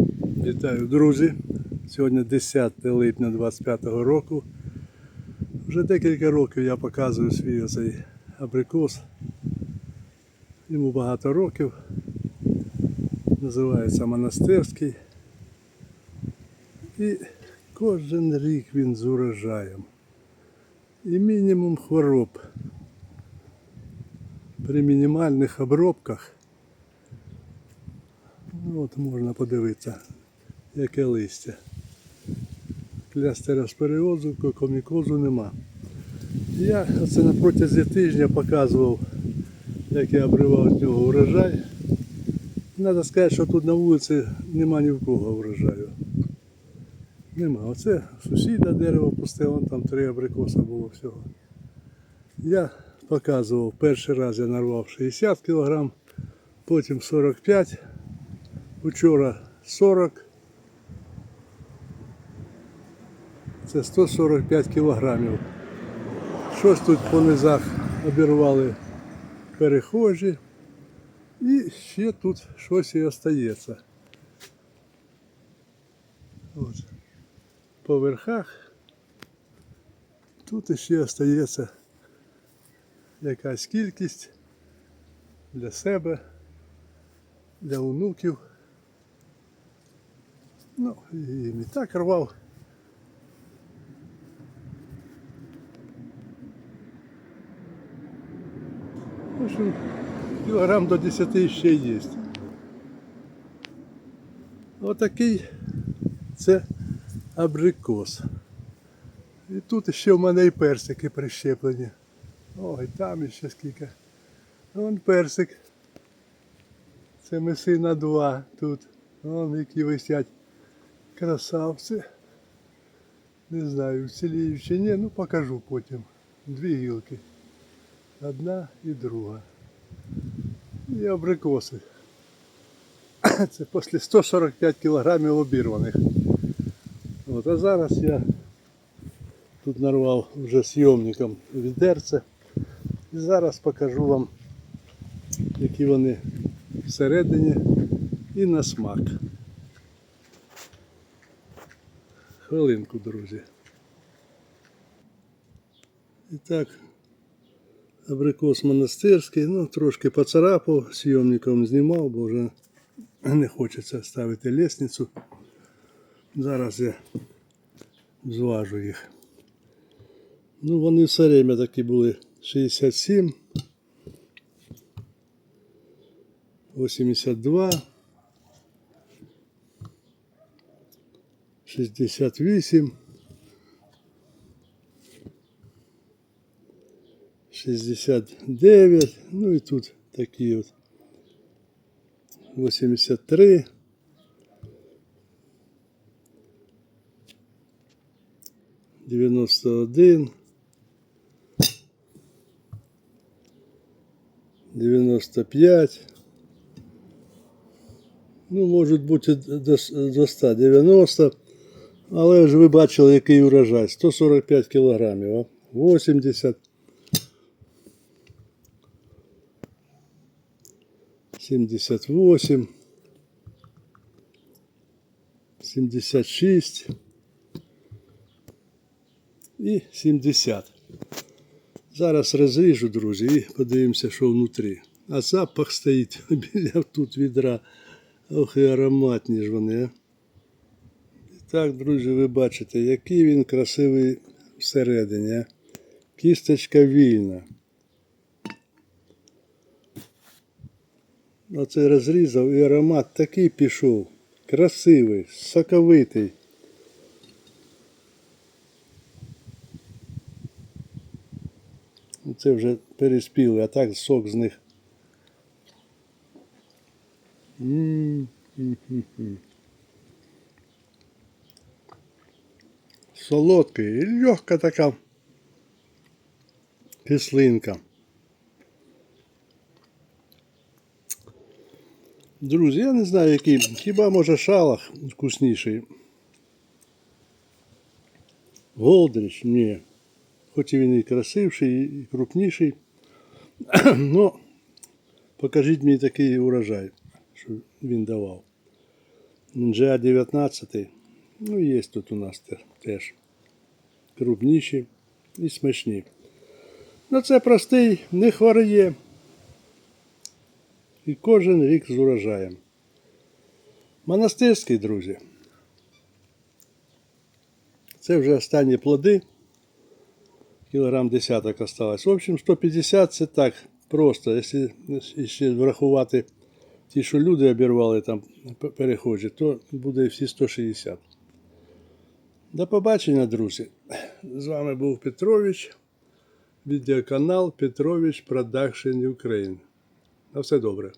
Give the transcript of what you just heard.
Вітаю, друзі! Сьогодні 10 липня 25 року. Вже декілька років я показую свій оцей абрикос. Йому багато років. Називається монастирський. І кожен рік він з урожаєм. І мінімум хвороб. При мінімальних обробках От можна подивитися, яке листя. Клястеросперіозу, кокомікозу нема. Я оце на протязі тижня показував, як я обривав з нього урожай. Треба сказати, що тут на вулиці нема ні в кого урожаю. Нема. Оце сусіда дерево пусте, вон там три абрикоса було всього. Я показував, перший раз я нарвав 60 кг, потім 45 Учора 40. Це 145 кілограмів. Щось тут по низах обірвали перехожі. І ще тут щось і остається. От. По верхах тут іще остається якась кількість для себе, для онуків. Ну, і не так рвав. В общем, кілограм до 10 ще є. Отакий це абрикос. І тут ще в мене і персики прищеплені. Ой, там іще скільки. Вон персик. Це месина два тут. Вон які висять красавці. Не знаю, вціліють чи ні, ну покажу потім. Дві гілки. Одна і друга. І абрикоси. Це після 145 кілограмів обірваних. От, а зараз я тут нарвав вже зйомником відерце. І зараз покажу вам, які вони всередині і на смак. Хвилинку, друзі. І так, абрикос монастирський, ну трошки поцарапав, зйомником знімав, бо вже не хочеться ставити лісницю. Зараз я зважу їх. Ну, вони все время такі були 67, 82. 68, 69, ну і тут такі от 83, дев'яносто один, дев'яносто п'ять. Ну, можуть бути до, до 190. Але ж ви бачили, який урожай. 145 кілограмів, а? 80. 78. 76. І 70. Зараз розріжу, друзі, і подивимося, що внутрі. А запах стоїть біля тут відра. Ох, і ароматні ж вони, а. Так, друзі, ви бачите, який він красивий всередині. Кісточка вільна. Оце розрізав і аромат такий пішов. Красивий, соковитий. Це вже переспіли, а так сок з них. М-м-м-м. Солодкий і легка така кислинка. Друзі, я не знаю, який, хіба може шалах вкусніший. Голдрич, ні. Хоч і він і красивший, і крупніший. Ну, покажіть мені такий урожай, що він давав. NGA 19. Ну, є тут у нас теж крупніші і смачні. Ну, це простий, не хворіє. І кожен рік з урожаєм. Монастирський, друзі. Це вже останні плоди. Кілограм десяток осталось. В общем, 150 це так просто. Якщо ще врахувати ті, що люди обірвали там перехожі, то буде всі 160. До побачення, друзі. З вами був Петрович. Відеоканал Петрович Продакшн Ukraine. На все добре.